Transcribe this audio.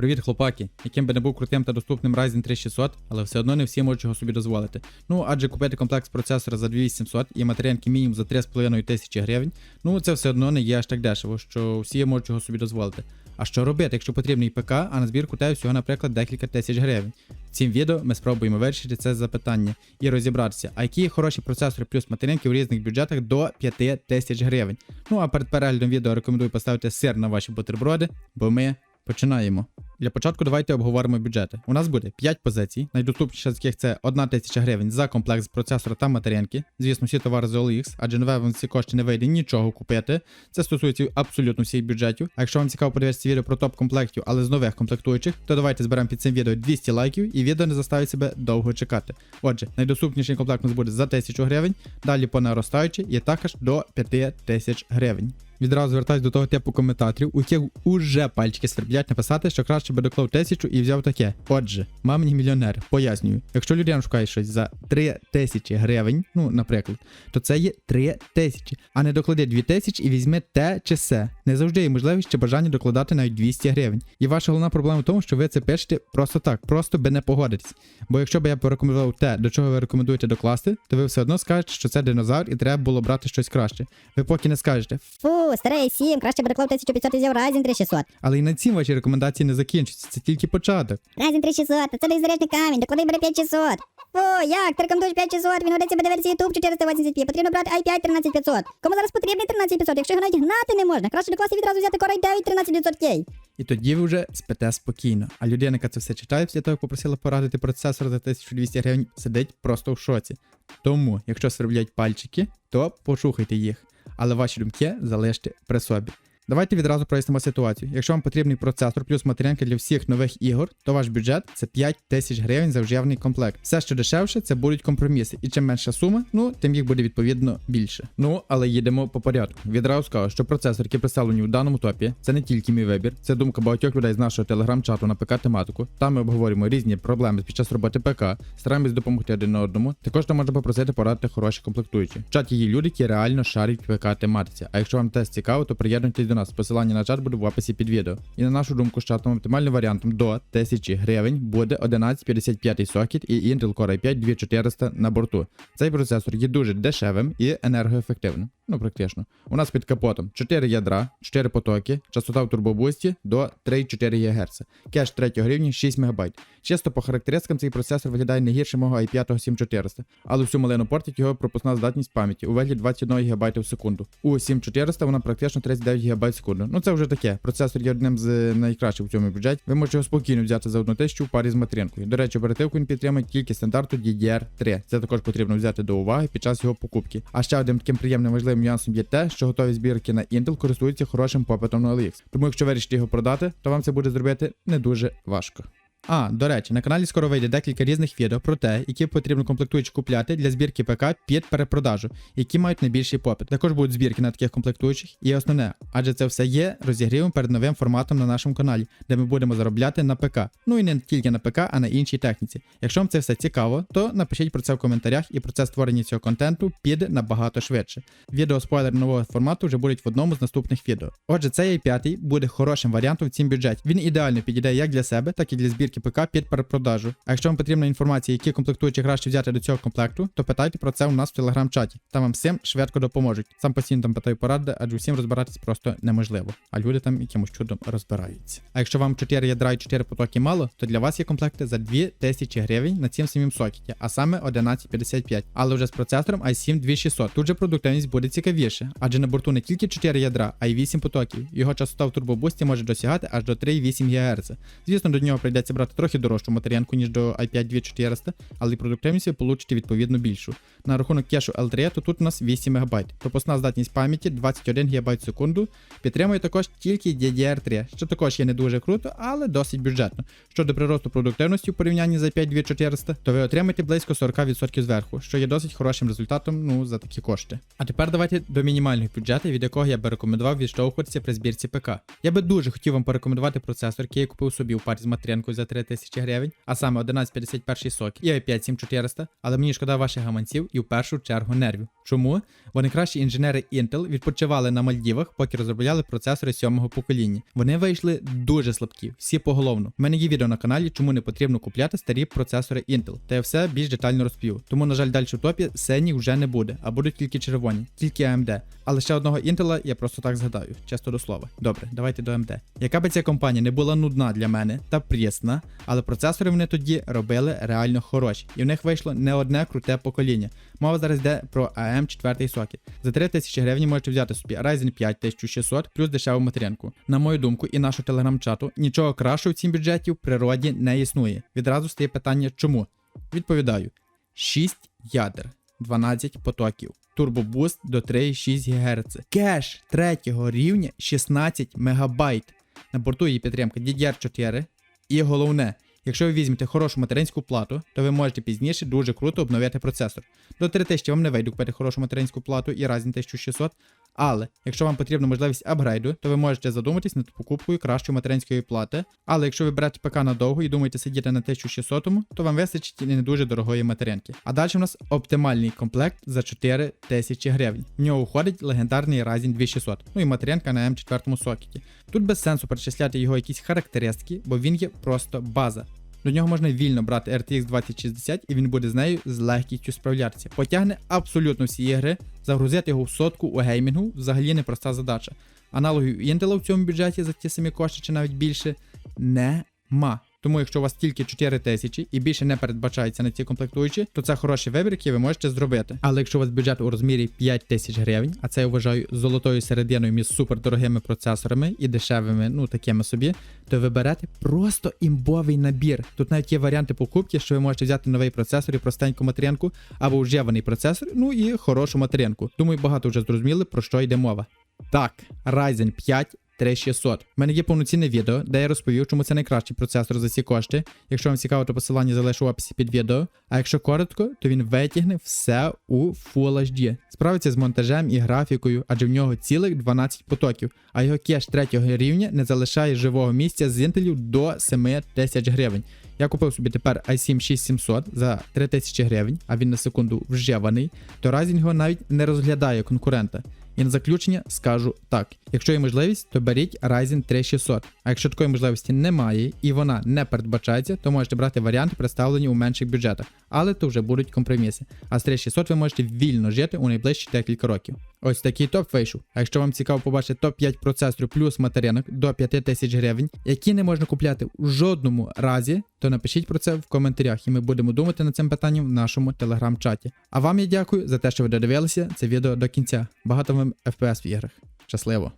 Привіт, хлопаки, яким би не був крутим та доступним Ryzen 3600, але все одно не всі можуть його собі дозволити. Ну адже купити комплекс процесора за 2800 і матеріанки мінімум за 3,5 тисячі гривень, ну це все одно не є аж так дешево, що всі можуть його собі дозволити. А що робити, якщо потрібний ПК, а на збірку те всього, наприклад, декілька тисяч гривень? В цім відео ми спробуємо вирішити це запитання і розібратися, а які хороші процесори плюс материнки в різних бюджетах до 5 тисяч гривень. Ну а перед переглядом відео рекомендую поставити сир на ваші бутерброди, бо ми починаємо. Для початку давайте обговоримо бюджети. У нас буде 5 позицій, найдоступніша з яких це 1 тисяча гривень за комплекс процесора та материнки. Звісно, всі товари з OLX, адже нове вам ці кошти не вийде нічого купити. Це стосується абсолютно всіх бюджетів. А якщо вам цікаво подивитися відео про топ комплектів, але з нових комплектуючих, то давайте зберемо під цим відео 200 лайків і відео не заставить себе довго чекати. Отже, найдоступніший комплект у нас буде за 1000 гривень, далі по наростаючій і також до 5000 гривень. Відразу звертаюсь до того типу коментаторів, у яких уже пальчики сверблять написати, що краще би доклав тисячу і взяв таке. Отже, мамині мільйонер, пояснюю, якщо людина шукає щось за 3 тисячі гривень, ну, наприклад, то це є 3 тисячі, а не доклади 2 тисячі і візьми те чи се. Не завжди є можливість чи бажання докладати навіть 200 гривень. І ваша головна проблема в тому, що ви це пишете просто так, просто би не погодитесь. Бо якщо б я порекомендував те, до чого ви рекомендуєте докласти, то ви все одно скажете, що це динозавр і треба було брати щось краще. Ви поки не скажете, Фу, старий 7, краще б доклав 1500 і Ryzen 3600. Але і на цім ваші рекомендації не закінчуються, це тільки початок. Ryzen 3600, це десь заряджний камінь, доклади бере 5600. Фу, як, ти рекомендуєш 5600, він годиться буде версії YouTube 480p, потрібно брати i5 13500. Кому зараз потрібний 13500, якщо його навіть гнати не можна, краще докласти відразу взяти Core i9 13900K. І тоді ви вже спите спокійно. А людина, яка це все читає, після того, як попросила порадити процесор за 1200 гривень, сидить просто в шоці. Тому, якщо сверблять пальчики, то пошухайте їх. Але ваші думки залиште при собі. Давайте відразу прояснимо ситуацію. Якщо вам потрібний процесор плюс материнка для всіх нових ігор, то ваш бюджет це 5 тисяч гривень за вживний комплект. Все, що дешевше, це будуть компроміси. І чим менша сума, ну тим їх буде відповідно більше. Ну але їдемо по порядку. Відразу скажу, що процесор, який представлені у даному топі, це не тільки мій вибір, це думка багатьох людей з нашого телеграм-чату на ПК тематику. Там ми обговорюємо різні проблеми під час роботи ПК, стараємось допомогти один одному. Також там можна попросити порадити хороші комплектуючі. В чаті є люди, які реально шарять ПК тематиці. А якщо вам теж цікаво, то приєднуйтесь до нас. Посилання на чат буде в описі під відео. І на нашу думку, з чатом оптимальним варіантом до 1000 гривень буде 1155 сокет і Intel Core i5 2400 на борту. Цей процесор є дуже дешевим і енергоефективним. Ну, практично. У нас під капотом 4 ядра, 4 потоки, частота в турбобусті до 3,4 ГГц, кеш 3 рівня 6 МБ. Чисто по характеристикам цей процесор виглядає не гірше мого i5 7400, але всю малину портить його пропускна здатність пам'яті у вигляді 21 ГБ в секунду. У 7400 вона практично 39 ГБ секунду. Ну це вже таке. Процесор є одним з найкращих в цьому бюджеті. Ви можете його спокійно взяти за одну тисячу в парі з материнкою. До речі, оперативку він підтримує тільки стандарту DDR3. Це також потрібно взяти до уваги під час його покупки. А ще одним таким приємним важливим нюансом є те, що готові збірки на Intel користуються хорошим попитом на OLX. Тому якщо вирішите його продати, то вам це буде зробити не дуже важко. А, до речі, на каналі скоро вийде декілька різних відео про те, які потрібно комплектуючі купляти для збірки ПК під перепродажу, які мають найбільший попит. Також будуть збірки на таких комплектуючих і основне, адже це все є розігрівом перед новим форматом на нашому каналі, де ми будемо заробляти на ПК. Ну і не тільки на ПК, а на іншій техніці. Якщо вам це все цікаво, то напишіть про це в коментарях і процес створення цього контенту піде набагато швидше. Відео спойлер нового формату вже будуть в одному з наступних відео. Отже, цей i5 буде хорошим варіантом в цім бюджеті. Він ідеально підійде як для себе, так і для збірки ПК під перепродажу. А якщо вам потрібна інформація, які комплектуючі краще взяти до цього комплекту, то питайте про це у нас в телеграм-чаті. Там вам всім швидко допоможуть. Сам постійно там питаю поради, адже всім розбиратись просто неможливо. А люди там якимось чудом розбираються. А якщо вам 4 ядра і 4 потоки мало, то для вас є комплекти за 2000 гривень на цим самим сокеті, а саме 1155, але вже з процесором i7 2600. Тут же продуктивність буде цікавіше, адже на борту не тільки 4 ядра, а й 8 потоків. Його частота в турбобусті може досягати аж до 3,8 ГГц. Звісно, до нього прийдеться брати трохи дорожчу матеріанку, ніж до i5 2400, але продуктивність ви получите відповідно більшу. На рахунок кешу L3, то тут у нас 8 МБ. Пропускна здатність пам'яті 21 ГБ в секунду. Підтримує також тільки DDR3, що також є не дуже круто, але досить бюджетно. Щодо приросту продуктивності в порівнянні з i5 2400, то ви отримаєте близько 40% зверху, що є досить хорошим результатом ну, за такі кошти. А тепер давайте до мінімальних бюджетів, від якого я би рекомендував відштовхуватися при збірці ПК. Я би дуже хотів вам порекомендувати процесор, який я купив собі у парі з материнкою за 3000 гривень, а саме 1151 сок і i5 7400, але мені шкода ваших гаманців і в першу чергу нервів. Чому? Бо найкращі інженери Intel відпочивали на Мальдівах, поки розробляли процесори сьомого покоління. Вони вийшли дуже слабкі, всі поголовно. У мене є відео на каналі, чому не потрібно купляти старі процесори Intel. Та я все більш детально розповів. Тому, на жаль, далі в топі синіх вже не буде, а будуть тільки червоні, тільки AMD. Але ще одного Intel я просто так згадаю, часто до слова. Добре, давайте до AMD. Яка би ця компанія не була нудна для мене та прісна, але процесори вони тоді робили реально хороші, і в них вийшло не одне круте покоління. Мова зараз йде про AM 4 сокет. За 3000 гривень можете взяти собі Ryzen 5 1600 плюс дешеву материнку. На мою думку, і нашого телеграм-чату нічого кращого в цім бюджеті в природі не існує. Відразу стає питання, чому? Відповідаю: 6 ядер, 12 потоків. Турбобуст до 3,6 ГГц. Кеш третього рівня 16 МБ. На борту є підтримка DDR4. І головне, якщо ви візьмете хорошу материнську плату, то ви можете пізніше дуже круто обновити процесор. До 3000 вам не вийде купити хорошу материнську плату і Ryzen 1600, але якщо вам потрібна можливість апгрейду, то ви можете задуматись над покупкою кращої материнської плати. Але якщо ви берете ПК надовго і думаєте сидіти на 1600, то вам вистачить і не дуже дорогої материнки. А далі у нас оптимальний комплект за 4000 гривень. В нього входить легендарний Ryzen 2600, ну і материнка на М4 сокеті. Тут без сенсу перечисляти його якісь характеристики, бо він є просто база. До нього можна вільно брати RTX 2060 і він буде з нею з легкістю справлятися. Потягне абсолютно всі ігри, загрузити його в сотку у геймінгу взагалі непроста задача. Аналогів Intel в цьому бюджеті за ті самі кошти чи навіть більше нема. Тому якщо у вас тільки 4 тисячі і більше не передбачається на ці комплектуючі, то це хороший вибір, який ви можете зробити. Але якщо у вас бюджет у розмірі 5 тисяч гривень, а це я вважаю золотою серединою між супердорогими процесорами і дешевими, ну такими собі, то ви берете просто імбовий набір. Тут навіть є варіанти покупки, що ви можете взяти новий процесор і простеньку материнку, або вживаний процесор, ну і хорошу материнку. Думаю, багато вже зрозуміли, про що йде мова. Так, Ryzen 5 3600. У мене є повноцінне відео, де я розповів, чому це найкращий процесор за ці кошти. Якщо вам цікаво, то посилання залишу в описі під відео. А якщо коротко, то він витягне все у Full HD. Справиться з монтажем і графікою, адже в нього цілих 12 потоків, а його кеш третього рівня не залишає живого місця з інтелів до 7 тисяч гривень. Я купив собі тепер i7 6700 за 3000 гривень, а він на секунду вживаний, то Ryzen його навіть не розглядає конкурента. І на заключення скажу так: якщо є можливість, то беріть Ryzen 3600. А якщо такої можливості немає і вона не передбачається, то можете брати варіанти, представлені у менших бюджетах, але то вже будуть компроміси. А з 3600 ви можете вільно жити у найближчі декілька років. Ось такий топ вийшов. А якщо вам цікаво побачити топ-5 процесорів плюс материнок до 5000 гривень, які не можна купляти у жодному разі, то напишіть про це в коментарях, і ми будемо думати над цим питанням в нашому телеграм-чаті. А вам я дякую за те, що ви додивилися це відео до кінця. Багато вам FPS в іграх. Щасливо!